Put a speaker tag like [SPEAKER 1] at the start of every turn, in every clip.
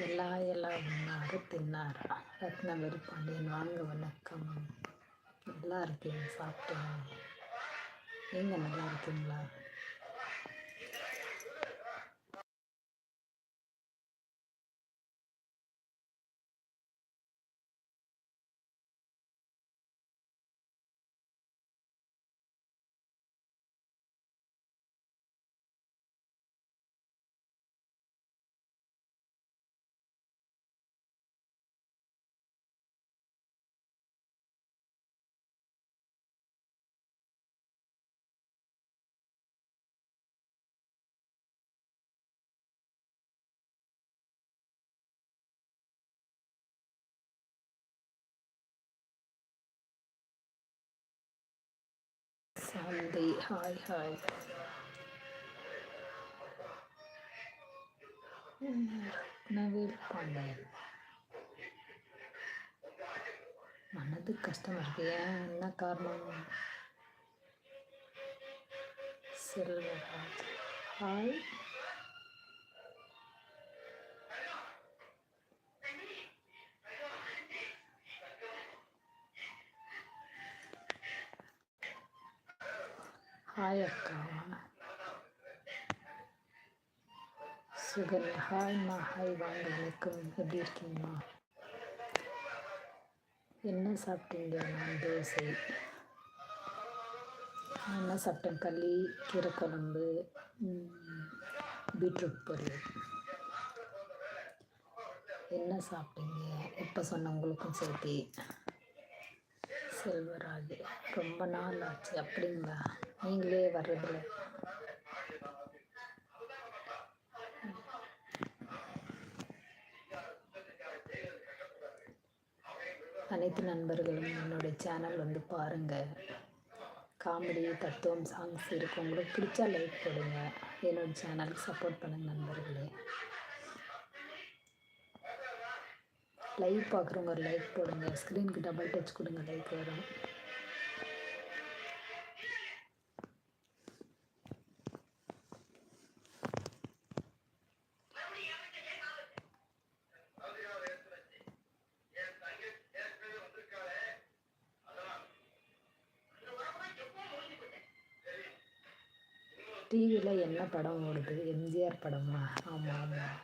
[SPEAKER 1] எல்லா எல்லாம் ஒன்றாக தின்னாரா? ரத்னவேல் பாண்டியன் வாங்க வணக்கம். நல்லா இருக்கீங்க சாப்பிட்டேன். நீங்கள் நல்லா இருக்கீங்களா? ஹாய் ஹாய் ரத்னவேல் பாண்டியன் மனது கஷ்டமாக இருக்கு. ஏன் என்ன காரணம்? செல்வராஜ். ஹாய் ஹாய் அக்கா சுகர் ஹாய்மா ஹாய் வாங்க வணக்கம் எப்படி இருக்கீங்கம்மா என்ன சாப்பிட்டீங்க? நான் தோசை. நான் என்ன சாப்பிட்டேன்? களி கீரை குழம்பு பீட்ரூட் பொரியல். என்ன சாப்பிட்டீங்க? இப்போ சொன்ன உங்களுக்கும் சேர்த்து. செல்வராஜ் ரொம்ப நாள் ஆச்சு அப்படிங்களா? வர்றதில்ல. அனைத்து நண்பர்களும் என்னுடைய சேனல் வந்து பாருங்கள் காமெடி தத்துவம் சாங்ஸ் இருக்கும். உங்களுக்கு பிடிச்சா லைக் போடுங்க. என்னோடய சேனலுக்கு சப்போர்ட் பண்ணுங்கள் நண்பர்களே. லைவ் பார்க்குறவங்க ஒரு லைக் போடுங்க. ஸ்க்ரீனுக்கு டபுள் டச் கொடுங்க. லைக் வரும். டிவியில் என்ன படம் ஓடுது? எம்ஜிஆர் படமா? ஆமாம் ஆமாம்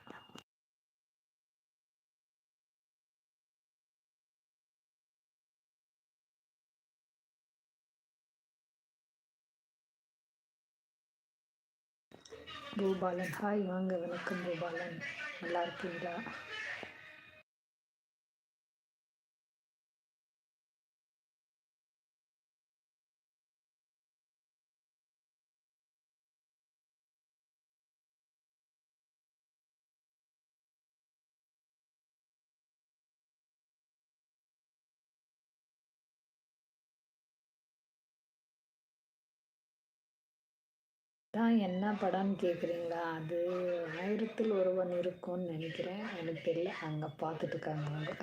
[SPEAKER 1] பூபாலன் ஹாய் வாங்க. வணக்கம் பூபாலன் நல்லா இருக்கீங்களா? தான் என்ன படம்னு கேட்குறீங்களா அது ஆயிரத்தில் ஒருவன் இருக்கும்னு நினைக்கிறேன். எனக்கு தெரியல. அங்கே பார்த்துட்டு இருக்காங்க அவங்க.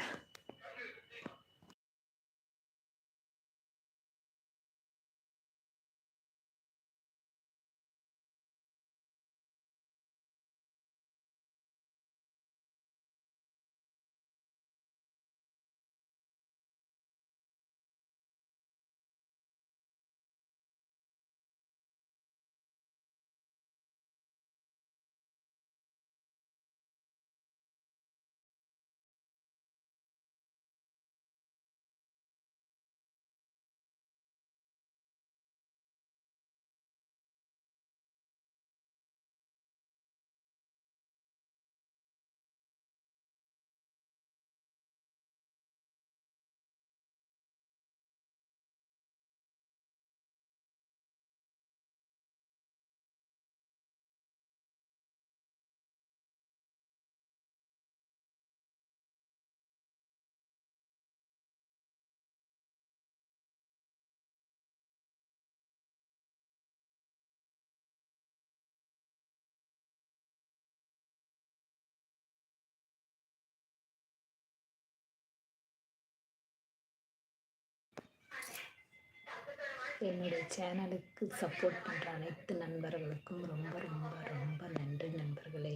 [SPEAKER 1] என்னுடைய சேனலுக்கு சப்போர்ட் பண்ணுற அனைத்து நண்பர்களுக்கும் ரொம்ப ரொம்ப ரொம்ப நன்றி நண்பர்களே.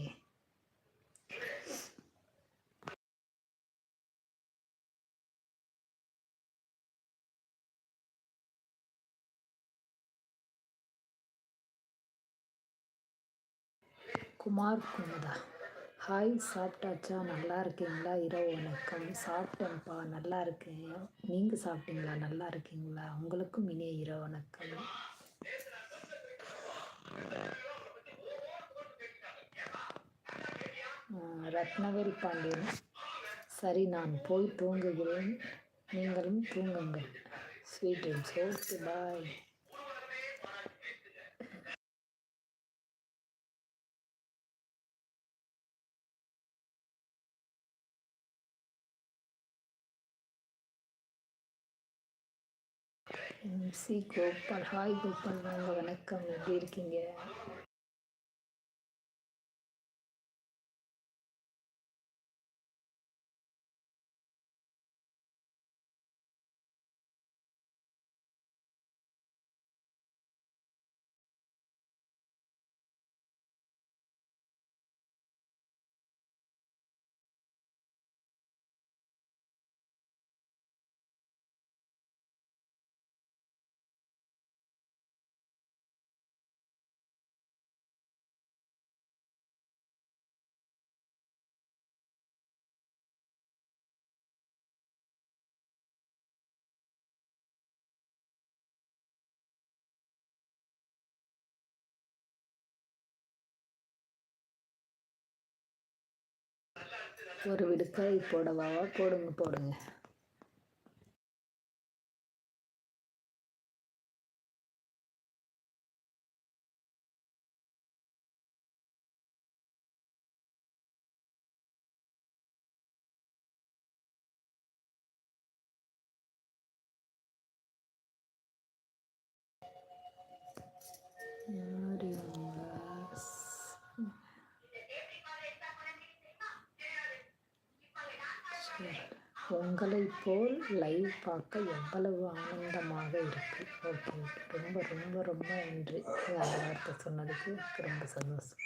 [SPEAKER 1] குமார் குமுதா. ஹாய் சாப்பிட்டாச்சா? நல்லா இருக்கீங்களா? இரவு வணக்கம். சாப்பிட்டேன்ப்பா. நல்லா இருக்கேன். நீங்கள் சாப்பிட்டீங்களா? நல்லா இருக்கீங்களா? உங்களுக்கும் இனிய இரவு வணக்கம். ரத்னவேல் பாண்டியன். சரி நான் போய் தூங்குகிறேன். நீங்களும் தூங்குங்கள் sweet dreams okay bye C Gopal hi Gopal வாங்க வணக்கம். எப்படி இருக்கீங்க? ஒரு விடுக்காய் போடவாவா போடுங்க போடுங்க. உங்களைப் போல் லைவ் பார்க்க எவ்வளவு ஆனந்தமாக இருக்கு? ஓகே. ரொம்ப ரொம்ப ரொம்ப நன்றி. அந்த வார்த்தை சொன்னதுக்கு ரொம்ப சந்தோஷம்.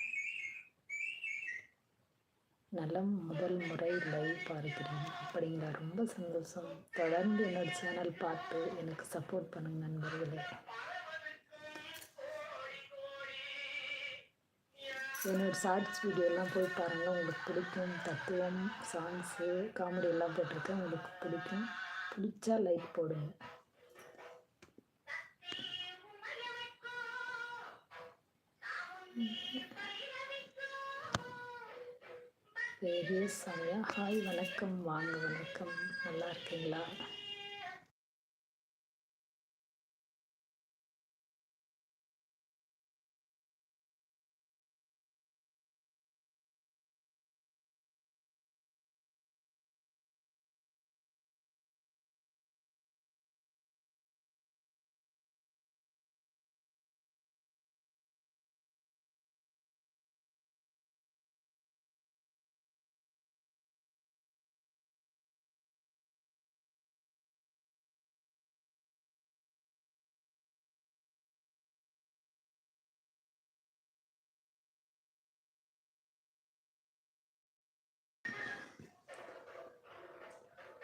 [SPEAKER 1] நலம் முதல் முறை லைவ் பார்க்கிறேன். அப்படிங்களா? ரொம்ப சந்தோஷம். தொடர்ந்து என்னோடய சேனல் பார்த்து எனக்கு சப்போர்ட் பண்ணுங்கள் நண்பர்களே. என்னோடய ஷார்ட்ஸ் வீடியோலாம் போய் பாருங்கள் உங்களுக்கு பிடிக்கும். தத்துவம் சாங்ஸு காமெடி எல்லாம் போட்டிருக்கேன். உங்களுக்கு பிடிக்கும். பிடிச்சா லைக் போடுங்க. பெரிய சமயம் ஹாய் வணக்கம். வாங்க வணக்கம். நல்லா இருக்கீங்களா?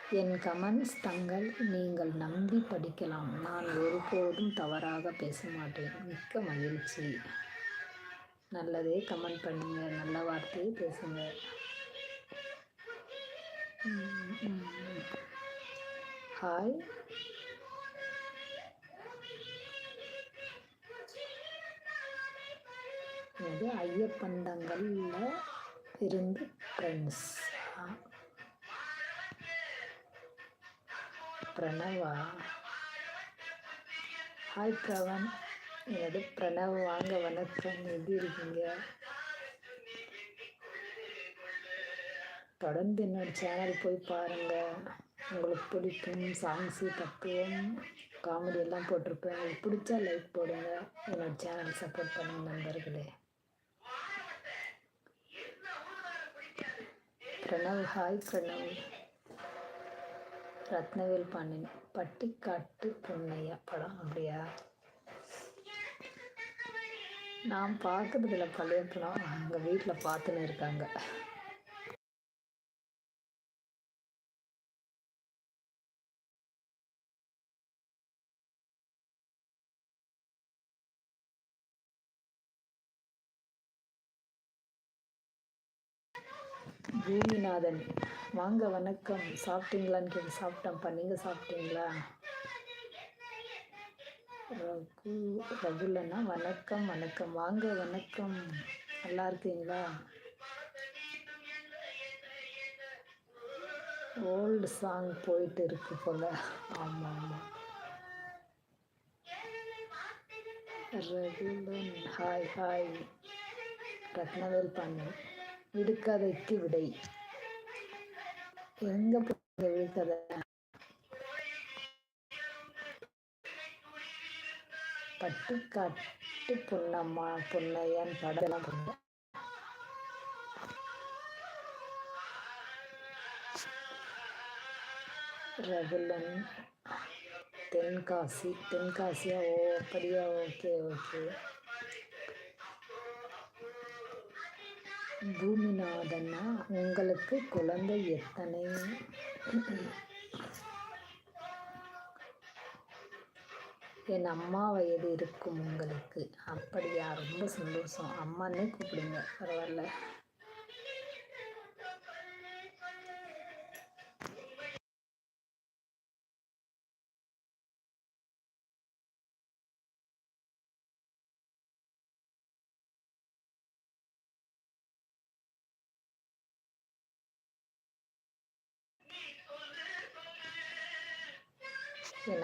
[SPEAKER 1] என் கமெண்ட்ஸ் தங்கள் நீங்கள் நம்பி படிக்கலாம். நான் ஒருபோதும் தவறாக பேச மாட்டேன். மிக்க மகிழ்ச்சி. நல்லதே கமெண்ட் பண்ணுங்க. நல்ல வார்த்தையை பேசுங்க. ஹாய் இது ஐயப்பந்தங்களில் இருந்து ஃப்ரெண்ட்ஸ் பிரணவா? ஹாய் பிரவன் எனது பிரணவ் வாங்க வணக்கம். எப்படி இருக்கீங்க? தொடர்ந்து என்னோட சேனல் போய் பாருங்கள் உங்களுக்கு பிடிக்கும் சாங்ஸு தத்துவம் காமெடி எல்லாம் போட்டிருப்பேன். உங்களுக்கு பிடிச்சா லைக் போடுங்க. என்னோட சேனல் சப்போர்ட் பண்ணுங்க நண்பர்களே. பிரணவ் ஹாய் பிரணவ். ரத்னவேல் பாண்டியன். பட்டிக்காட்டு பொன்னையா படம் அப்படியா? நான் பார்க்கறதில்ல பழைய படம் எங்கள் வீட்டில் பார்த்துன்னு இருக்காங்க. பூமிநாதன் வாங்க வணக்கம். சாப்பிட்டீங்களான்னு கேட்டு சாப்பிட்டேன்ப்பா. நீங்கள் சாப்பிட்டீங்களா? ரகு ரகுலண்ணா வணக்கம் வணக்கம். வாங்க வணக்கம். நல்லா இருக்கீங்களா? ஓல்டு சாங் போயிட்டு இருக்கு போல. ஆமாம் ஆமாம் ரகுலன் ஹாய் ஹாய். ரத்னவேல் பண்ணு விடுக்கதைக்கு விடை. எங்க விடுக்கதை பட்டுக்காட்டு பொன்னம்மா பொன்னையன் படம் பண்ண ரகுலன் தென்காசி தென்காசியா? ஓ அப்படியா? Okay okay. பூமிநாதன்னா உங்களுக்கு குழந்தை எத்தனை? என் அம்மா வயது இருக்கும் உங்களுக்கு. அப்படியா? ரொம்ப சந்தோஷம். அம்மானே கூப்பிடுங்க. பரவாயில்ல.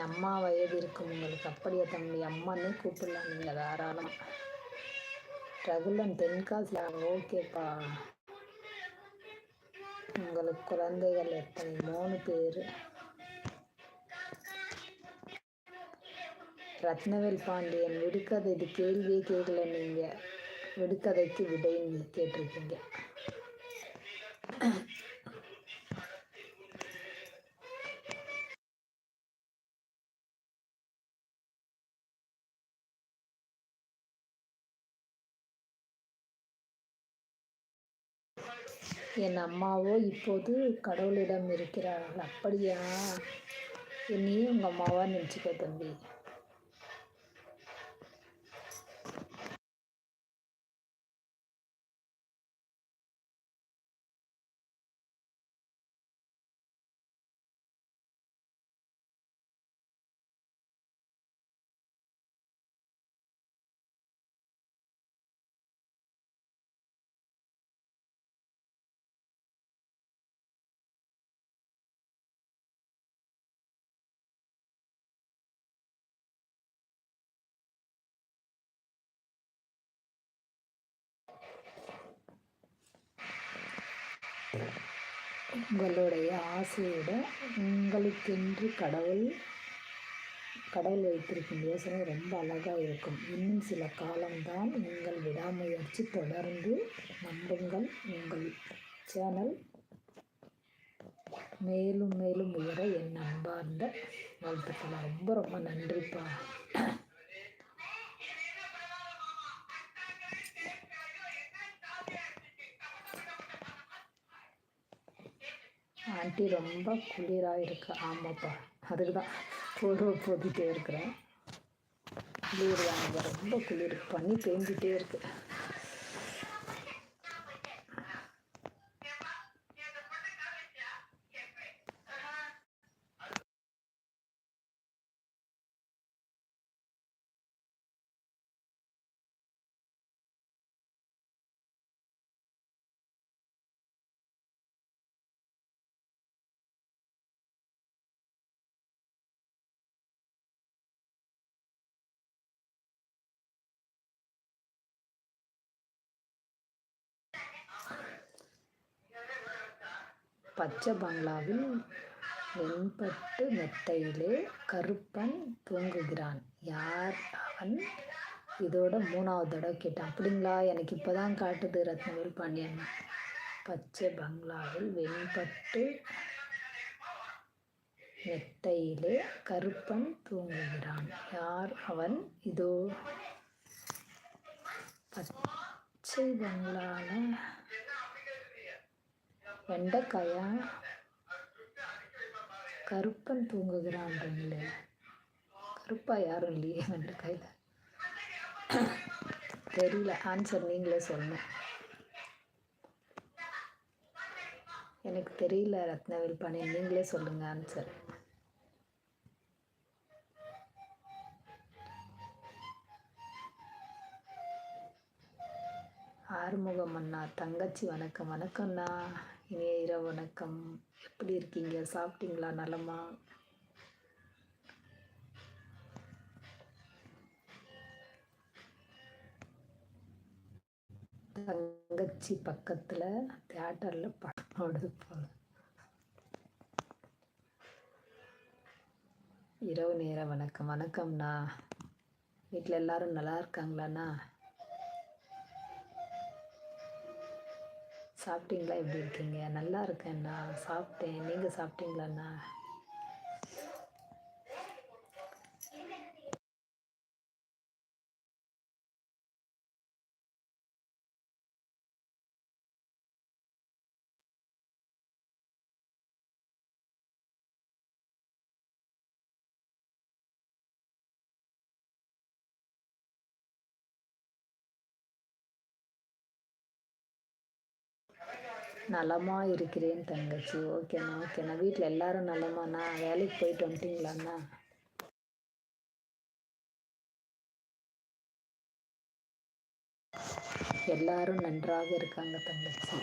[SPEAKER 1] அம்மா வயது இருக்கும். உங்களுக்கு அப்படியே தம்பி அம்மானே கூப்பிடலாம். நீங்கள் தாராளம். ரகுலன் தென்காசி ஓகேப்பா. உங்களுக்கு குழந்தைகள் எத்தனை? மூணு பேர். ரத்னவேல் பாண்டியன் விடுக்கதை இது கேள்வியே கேட்கல நீங்கள் விடுக்கதைக்கு விடைன்னு கேட்டிருக்கீங்க. என் அம்மாவோ இப்போது கடவுளிடம் இருக்கிறார்கள். அப்படியா? என்னையும் உங்கள் அம்மாவாக நினச்சிக்கோ தம்பி. உங்களுடைய ஆசையோட உங்களுக்கென்று கடவுள் கடவுள் வைத்திருக்கும் யோசனை ரொம்ப அழகாக இருக்கும். இன்னும் சில காலம்தான் நீங்கள் விடாமுயற்சி தொடர்ந்து நம்புங்கள். உங்கள் சேனல் மேலும் மேலும் உயர என் அன்பார்ந்த வாழ்த்துக்கள். ரொம்ப ரொம்ப நன்றிப்பா. ஆண்டி ரொம்ப குளிராக இருக்கு ஆமாப்பா. அதுக்கு தான் போர்வை போட்டுகிட்டே இருக்கிறேன். குளிர் ரொம்ப குளிர். பண்ணி பேஞ்சிட்டே இருக்குது பச்சை பங்களாவில் வெண்பட்டு மெத்தையிலே கருப்பன் தூங்குகிறான். யார் அவன்? இதோட மூணாவது தடவை கேட்டான். அப்படிங்களா? எனக்கு இப்போ தான் காட்டுது ரத்னவேல் பாண்டியன். பச்சை பங்களாவில் வெண்பட்டு மெத்தையிலே கருப்பன் தூங்குகிறான். யார் அவன்? இதோ பச்சை பங்களாவில் வெண்டைக்காயா? கருப்பன் தூங்குகிறான்றீங்களே. கருப்பா யாரும் இல்லையே வெண்டைக்காயில். தெரியல ஆன்சர் நீங்களே சொல்லணும் எனக்கு தெரியல ரத்னவேல் பாணி நீங்களே சொல்லுங்கள் ஆன்சர் ஆறுமுகம் அண்ணா தங்கச்சி வணக்கம் வணக்கம்ண்ணா. இனிய இரவு வணக்கம். எப்படி இருக்கீங்க? சாப்பிட்டீங்களா? நலமா? தங்கச்சி பக்கத்தில் தேட்டரில் படம் ஓடுது போல இரவு நேர வணக்கம். வணக்கம்ண்ணா வீட்டில் எல்லாரும் நல்லா இருக்காங்களாண்ணா? சாப்பிட்டீங்களா? எப்படி இருக்கீங்க? நல்லா இருக்கேண்ணா சாப்பிட்டேன். நீங்கள் சாப்பிட்டீங்களாண்ணா? நலமாக இருக்கிறேன் தங்கச்சி. ஓகேண்ணா ஓகேண்ணா வீட்டில் எல்லாரும் நலமாண்ணா? வேலைக்கு போயிட்டு வந்துட்டீங்களாண்ணா? எல்லாரும் நன்றாக இருக்காங்க தங்கச்சி.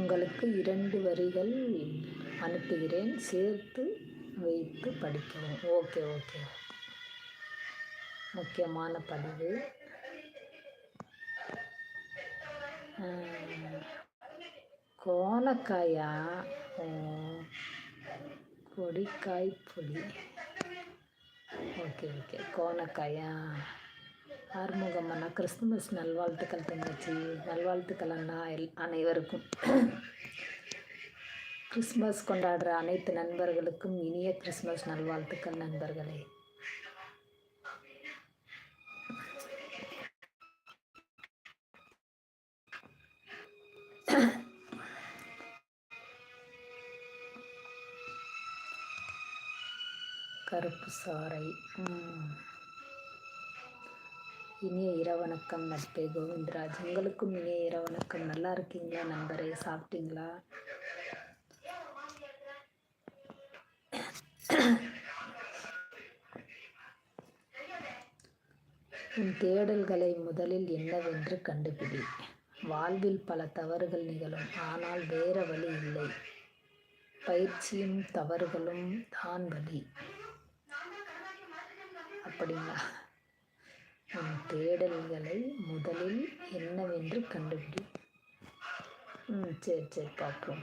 [SPEAKER 1] உங்களுக்கு இரண்டு வரிகள் அனுப்புகிறேன். சேர்த்து வைத்து படிக்கவும். Okay okay. முக்கியமான பதிவு. கோலக்காயா கொடிக்காய் புளி ஓகே ஓகே. கோனக்காயா ஆறுமுகம் அண்ணா கிறிஸ்துமஸ் நல்வாழ்த்துக்கள் தங்கச்சி. நல்வாழ்த்துக்கள் அண்ணா எல் அனைவருக்கும். கிறிஸ்மஸ் கொண்டாடுற அனைத்து நண்பர்களுக்கும் இனிய கிறிஸ்மஸ் நல்வாழ்த்துக்கள் நண்பர்களே. கருப்பு சாறை. இனிய இரவணக்கம் நட்பே கோவிந்தராஜ். உங்களுக்கும் இனிய இரவணக்கம். நல்லா இருக்கீங்களா நண்பரே? சாப்பிட்டீங்களா? உன் தேடல்களை முதலில் என்னவென்று கண்டுபிடி. வாழ்வில் பல தவறுகள் நிகழும். ஆனால் வேற வழி இல்லை. பயிற்சியும் தவறுகளும் தான் வழி. அப்படிங்களா உன் தேடல்களை முதலில் என்னவென்று கண்டுபிடி. ம் சரி சரி பார்ப்போம்.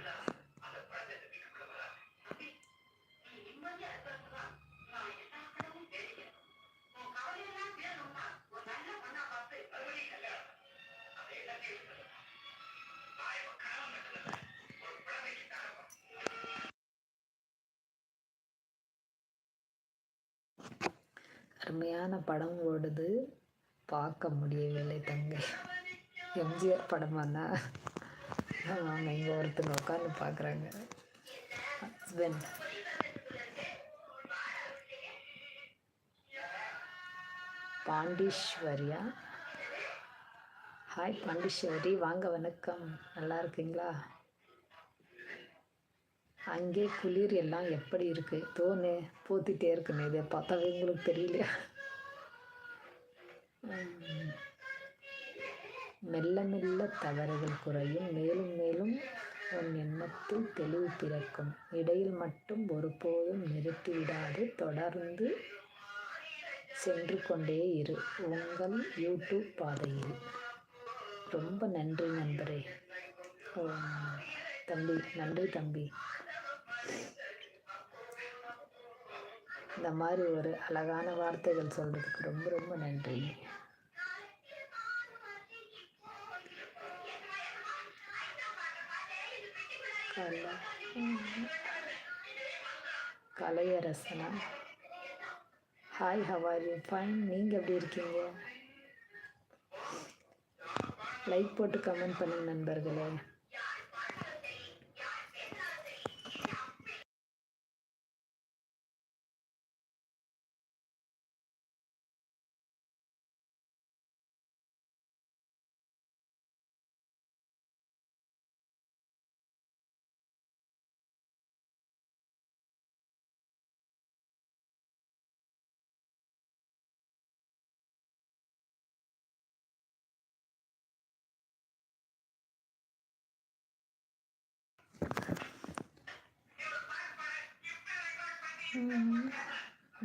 [SPEAKER 1] அருமையான படம் ஓடுது. பார்க்க முடியவில்லை தங்கை. எம்ஜிஆர் படமானா? வாங்க இங்கே ஒருத்தர் உட்காந்து பார்க்குறாங்க. ஹஸ்பண்ட் பாண்டீஸ்வரியா? ஹாய் பாண்டீஸ்வரி. வாங்க வணக்கம். நல்லா இருக்கீங்களா? அங்கே குளிர் எல்லாம் எப்படி இருக்குது தோணு பூத்திட்டே இருக்குன்னு இதை பார்த்தாவே உங்களுக்கு தெரியலையா? மெல்ல மெல்ல தவறுகள் குறையும். மேலும் மேலும் உன் எண்ணத்தில் தெளிவு பிறக்கும். இடையில் மட்டும் ஒருபோதும் நிறுத்திவிடாது தொடர்ந்து சென்று கொண்டே இரு. உங்கள் யூடியூப் பாதையில். ரொம்ப நன்றி நண்பரே. தம்பி நன்றி தம்பி. இந்த மாதிரி ஒரு அழகான வார்த்தைகள் சொல்கிறதுக்கு ரொம்ப ரொம்ப நன்றி. கல கலையரசனா? Hi how are you fine நீங்கள் எப்படி இருக்கீங்க? லைக் போட்டு கமெண்ட் பண்ணுங்க நண்பர்களே.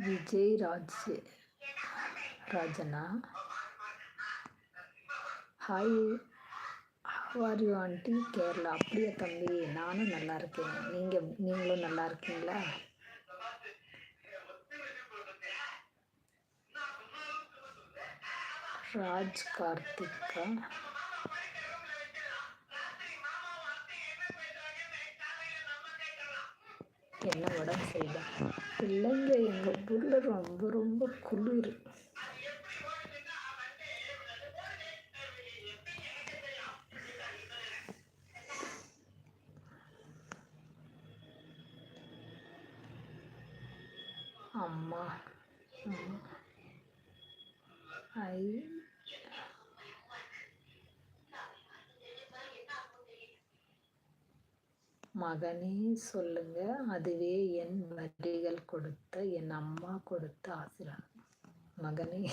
[SPEAKER 1] Vijay Raj ராஜனா? Hi how are you aunty Kerala. அப்படியா தம்பி? நானும் நல்லா இருக்கேன். நீங்கள் நீங்களும் நல்லா இருக்கீங்களா? ராஜ் கார்த்திகா? என்ன உடம்பு செய்தா இல்லைங்க எங்கள் ஊரில் ரொம்ப ரொம்ப குளிர். அம்மா. ஐ மகனே சொல்லுங்க. அதுவே என் வரிகள் கொடுத்த என் அம்மா கொடுத்த ஆசீர்வாதம் மகனே.